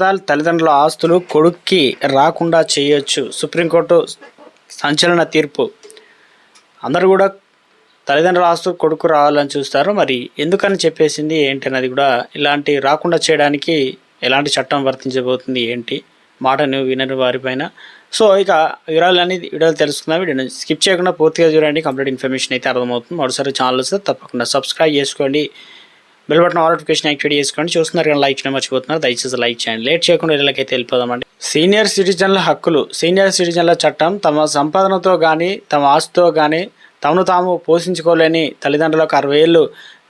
భర్త తల్లిదండ్రుల ఆస్తులు కొడుక్కి రాకుండా చేయొచ్చు. సుప్రీంకోర్టు సంచలన తీర్పు. అందరూ కూడా తల్లిదండ్రుల ఆస్తులు కొడుకు రావాలని చూస్తారు. మరి ఎందుకని చెప్పేసింది ఏంటి అన్నది కూడా ఇలాంటి రాకుండా చేయడానికి ఎలాంటి చట్టం వర్తించబోతుంది ఏంటి? మాటను వినని వారిపైన సో ఇక వివరాలన్నీ వీడియోలు తెలుసుకుందాం. వీడియోని స్కిప్ చేయకుండా పూర్తిగా చూడండి. కంప్లీట్ ఇన్ఫర్మేషన్ అయితే అర్థమవుతుంది. మరోసారి ఛానల్ వస్తే తప్పకుండా సబ్స్క్రైబ్ చేసుకోండి. బెల్ బటన్ నోటిఫికేషన్ యాక్టివేట్ చేసుకోండి. చూస్తున్నారు కానీ లైక్ చేయడం మర్చిపోతున్నారు. దయచేసి లైక్ చేయండి. లేట్ చేయకుండా ఇళ్ళకైతే వెళ్ళిపోదామండి. సీనియర్ సిటిజన్ల హక్కులు. సీనియర్ సిటిజన్ల చట్టం తమ సంపాదనతో కానీ తమ ఆస్తితో కానీ తమను తాము పోషించుకోలేని తల్లిదండ్రులకు అరవై ఏళ్ళు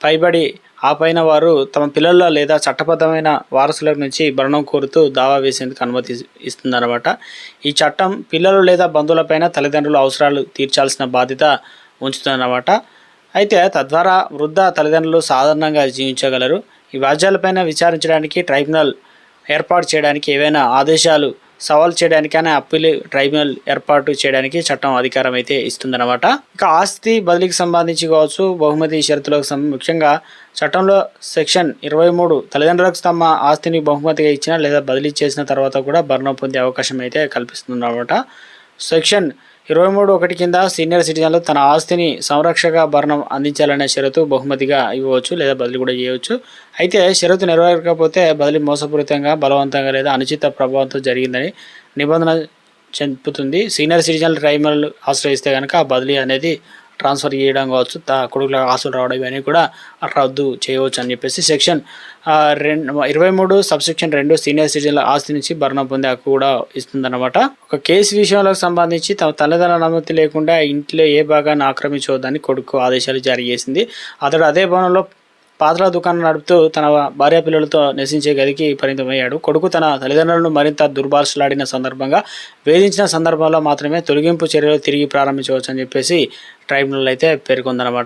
పైబడి ఆ పైన వారు తమ పిల్లల లేదా చట్టబద్ధమైన వారసుల నుంచి భరణం కోరుతూ దావా వేసేందుకు అనుమతి ఇస్తుందన్నమాట ఈ చట్టం పిల్లలు లేదా బంధువులపైన తల్లిదండ్రుల అవసరాలు తీర్చాల్సిన బాధ్యత ఉంచుతుందన్నమాట. అయితే తద్వారా వృద్ధ తల్లిదండ్రులు సాధారణంగా జీవించగలరు. ఈ వ్యాజ్యాలపైన విచారించడానికి ట్రైబ్యునల్ ఏర్పాటు చేయడానికి ఏవైనా ఆదేశాలు సవాల్ చేయడానికైనా అప్పీల్ ట్రైబ్యునల్ ఏర్పాటు చేయడానికి చట్టం అధికారం అయితే ఇస్తుందన్నమాట. ఇక ఆస్తి బదిలీకి సంబంధించి కావచ్చు బహుమతి షరతులకు సం ముఖ్యంగా చట్టంలో సెక్షన్ ఇరవై మూడు తల్లిదండ్రులకు తమ ఆస్తిని బహుమతిగా ఇచ్చిన లేదా బదిలీ చేసిన తర్వాత కూడా భరణం పొందే అవకాశం అయితే కల్పిస్తుందన్నమాట. సెక్షన్ ఇరవై మూడు ఒకటి కింద సీనియర్ సిటిజన్లు తన ఆస్తిని సంరక్షక భరణం అందించాలనే షరతు బహుమతిగా ఇవ్వవచ్చు లేదా బదిలీ కూడా చేయవచ్చు. అయితే షరతు నెరవేరకపోతే బదిలీ మోసపూరితంగా బలవంతంగా లేదా అనుచిత ప్రభావంతో జరిగిందని నిబంధన చెంపుతుంది సీనియర్ సిటిజన్లు ట్రైబునల్ ఆశ్రయిస్తే కనుక ఆ బదిలీ అనేది ట్రాన్స్ఫర్ చేయడం కావచ్చు కొడుకుల ఆస్తులు రావడం ఇవన్నీ కూడా రద్దు చేయవచ్చు అని చెప్పేసి సెక్షన్ రెండు ఇరవై మూడు సబ్సెక్షన్ రెండు సీనియర్ సిటిజన్ల ఆస్తి నుంచి భరణం పొందే హక్కు కూడా ఇస్తుందన్నమాట. ఒక కేసు విషయంలో సంబంధించి తమ తల్లిదండ్రుల అనుమతి లేకుండా ఇంట్లో ఏ భాగాన్ని ఆక్రమించవద్దని కొడుకు ఆదేశాలు జారీ చేసింది. అతడు అదే భవనంలో పాత్రల దుకాణం నడుపుతూ తన భార్య పిల్లలతో నివసించే గదికి పరిమితమయ్యాడు. కొడుకు తన తల్లిదండ్రులను మరింత దుర్భాషలాడిన సందర్భంగా వేధించిన సందర్భంలో మాత్రమే తొలగింపు చర్యలు తిరిగి ప్రారంభించవచ్చు అని చెప్పేసి ట్రైబ్యునల్ అయితే పేర్కొందనమాట